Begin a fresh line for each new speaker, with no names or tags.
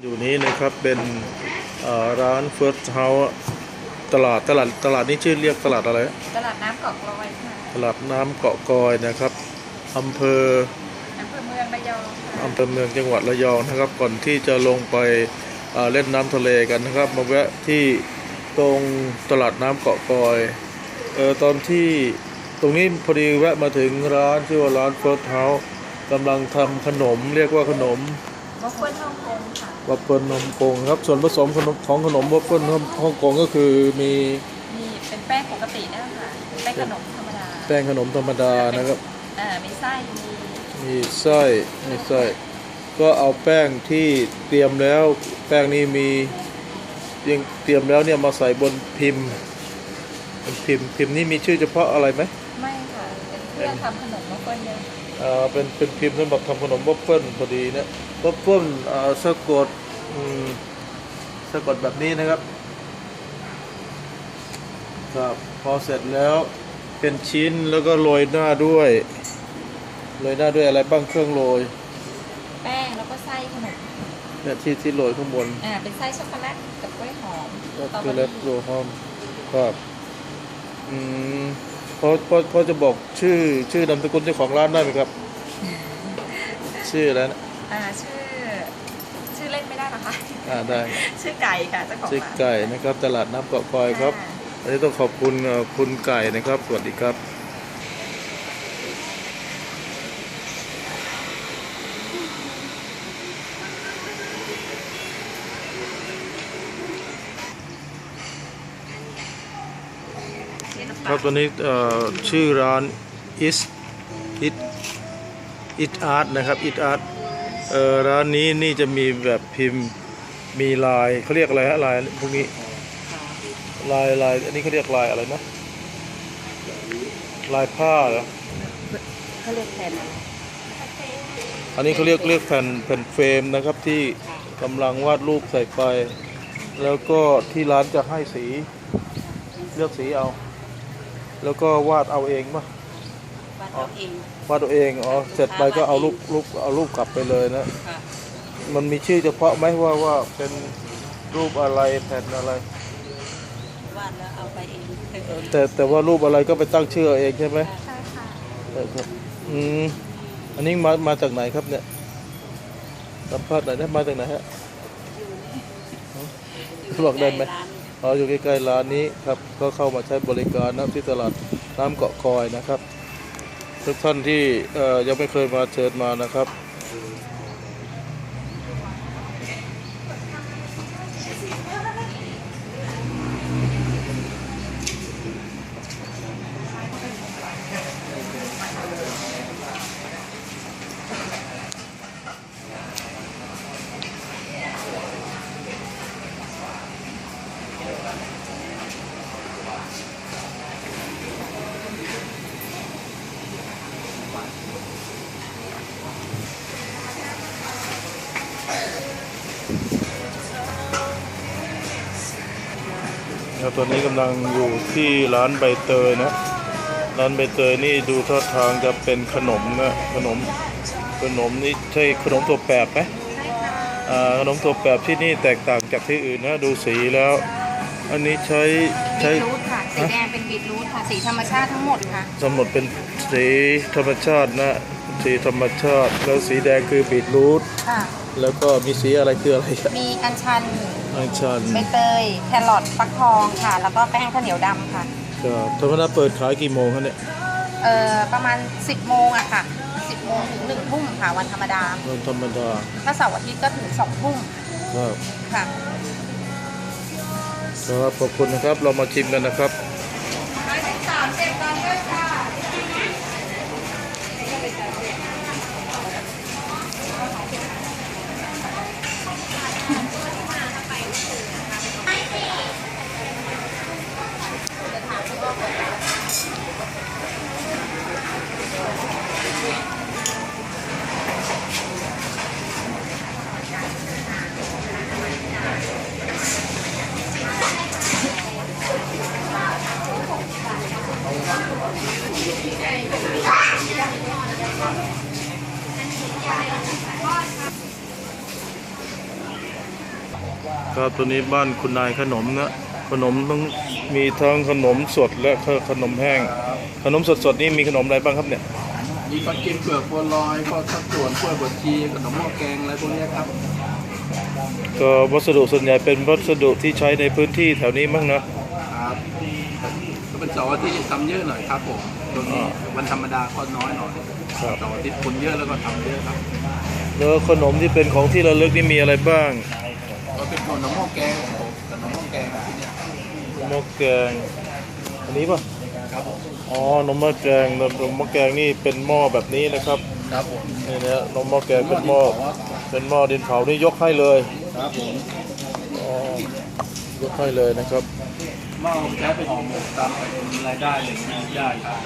อยู่นี้นะครับเป็นเอ่อร้าน First House ตลาดตลาดตลาดนี้ชื่อเรียกตลาดอะไร
ตลาดน้ำเกาะกลอยค่ะ
ตลาดน้ำเกาะกอยนะครับอำเภอ
อำเภอเมืองระยองค่ะ
อำเภอเมืองจังหวัดระยองนะครับ ก่อนที่จะลงไปเอ่อเล่นน้ำทะเลกันนะครับ มาแวะที่ตรงตลาดน้ำเกาะกอยเออตอนที่ตรงนี้พอดีแวะมาถึงร้านชื่อว่าร้าน First House กำลังทำขนมเรียกว่าขนม
วอฟเฟิลฮ่องกงค่ะ
วัฟเฟิลฮ่องกงครับส่วนผสมขนมของขนมวัฟเฟิลฮ่องกงก็คือมี
มีเป็นแป้งปกติเนยคะแป้งขนมธรรมดา
แป้งขนมธรรมดานะครับ
อ่ามีไส้มี
มีไส้มีไส้ก็เอาแป้งที่เตรียมแล้วแป้งนี้มียังเตรียมแล้วเนี่ยมาใส่บนพิมพ์เป็นพิมพ์พิมพ์นี้มีชื่อเฉพาะอะไรไหม
ไม่ค่ะเป็นเครื่องทำขนมวอฟเฟิลเลย
อ่า เป็นเป็นพิมพ์สำหรับทำขนมวัฟเฟิลพอดีนะวัฟเฟิลอ่าสะกดอืมสะกดแบบนี้นะครับครับพอเสร็จแล้วเป็นชิ้นแล้วก็โรยหน้าด้วยโรยหน้าด้วยอะไรบ้างเครื่องโรย
แป้งแล้วก็ไส้ขนม
เนี่ยที่ที่โรยข้างบน
อ่าเป็นไส้ช็อกโกแลตกับกล้วยหอม
ก็
สตรอเบ
คือ
อ
เล
รี่
ตโรฮอมครับอืม พอพอพอจะบอกชื่อชื่อนามสกุลเจ้าของร้านได้ไหมครับ ชื่ออะไรนะ
อ่าชื่อชื่อเล่นไม่ได้นะคะ
อ่าได้
ชื่อไก่ค่ะเจ้าของ
ชื่อ
ร้าน
ไก่นะครับตลาดน้ำเกาะคอยครับะอันนี้ต้องขอบคุณเอ่อคุณไก่นะครับ สวัสดีครับ ครับตอนนี้เอ่อชื่อร้าน is it it art นะครับ it art เอ่อร้านนี้นี่จะมีแบบพิมพ์มีลายเขาเรียกอะไรฮะลายพวกนี้ลายลายอันนี้เขาเรียกลายอะไรนะลายผ้าเหรอ
เขาเรียกแทนอะไร
อันนี้เขาเรียกเรียกแผ่นแผ่นเฟรมนะครับที่กำลังวาดรูปใส่ไป แล้วก็ที่ร้านจะให้สีเลือกสีเอา แล้วก็วาดเอาเองป่ะ
บ้านเราเอง
วาดตัวเองอ๋อเสร็จไปก็เอารูปรูปเอารูปกลับไปเลยนะ
ค่ะ
มันมีชื่อเฉพาะไหมว่าว่าเป็นรูปอะไรแผ่นอะไร
วาดแล้วเอาไปเอง
แต่แต่ว่ารูปอะไรก็ไปตั้งชื่อเอาเองใช่ไหม
ใช่ค่ะ
เออครับอืมอันนี้มามาจากไหนครับเนี่ยสัมภาษณ์หน่อยนะมาจากไหนฮะบอกได้ไหมอ๋ เราอยู่ใกล้ๆร้านนี้ครับก็เข้ามาใช้บริการนะที่ตลาดน้ำเกาะคอยนะครับ ทุกท่านที่ยังไม่เคยมาเชิญมานะครับ ครับตอนนี้กำลังอยู่ที่ร้านใบเตยนะ ร้านใบเตยนี่ดูท่าทางจะเป็นขนมนะขนมขนมนี่ใช่ขนมตัวแปบไหมอ่าขนมตัวแปบที่นี่แตกต่างจากที่อื่นนะดูสีแล้ว อันนี้ใช้ใช้
บีทรูทค่ะสีแดงเป็นบีทรูทค่ะสีธรรมชาติทั้งหมดค่ะ
สมดเป็นสีธรรมชาตินะสีธรรมชาติ แล้วสีแดงคือบีทรูท
ค่ะ
แล้วก็มีสีอะไรคืออะไรครับ
มีอัญชัน
อัญชัน
ใบเตยแครอทฟักทองค่ะ แล้วก็แป้งข้าวเหนียวดำค่ะ
ครับธรรมดาเปิดขายกี่โมงครับเนี่ย
เอ่อประมาณ 10 โมงอะค่ะ 10 โมงถึง1ทุ่มค่ะวันธรรมดา
วันธรรมดา
ถ้าเสาร์อาทิตย์ก็ถึง2ทุ่ม
ครับ
ค่ะ
ครับขอบคุณนะครับเรามาชิมกันนะครับ ครับตัวนี้บ้านคุณนายขนมนะขนมต้องมีทั้งขนมสดและขนมแห้ง ขนมสดสดนี่มีขนมอะไรบ้างครับเนี่ย
มีปลาเค็เปลือกบัวลอยก็ข้าวสวนกล้วบดชีขนมหม้อแกงอะไรพวกนี้ครับ
ก็วัสดุส่วนใหญ่เป็นวัสดุที่ใช้ในพื้นที่แถวนี้มั้งนะ
ก็เป็นเสาร์อาทิตย์ทำเยอะหน่อยครับผมตรงนี้วันธรรมดาก็น้อยหน่อยเสาร์อาทิตย์คนเยอะแล้วก็ทำเยอะครับ
แล้วขนมที่เป็นของที่ระลึกนี่มีอะไรบ้าง
ก็เป็นขนมหม้อแกงครับผมขนมหม้อแกงที่เนี่ย
หม้อแกงอันนี้ป่ะ
ครับผม
อ๋อนมหม้อแกงนมหม้อแกงนี่เป็นหม้อแบบนี้นะครับ
ครับผม
นี่นะนมหม้อแกงเป็นหม้อเป็นหม้อดินเผานี่ยกให้เลย
ครับผม
อ๋อยกให้เลยนะครับ
หม้อใช้เป็นห่อหมกตามไปเป็นรายได้อะไรอย่างเงี้ยได้ครับ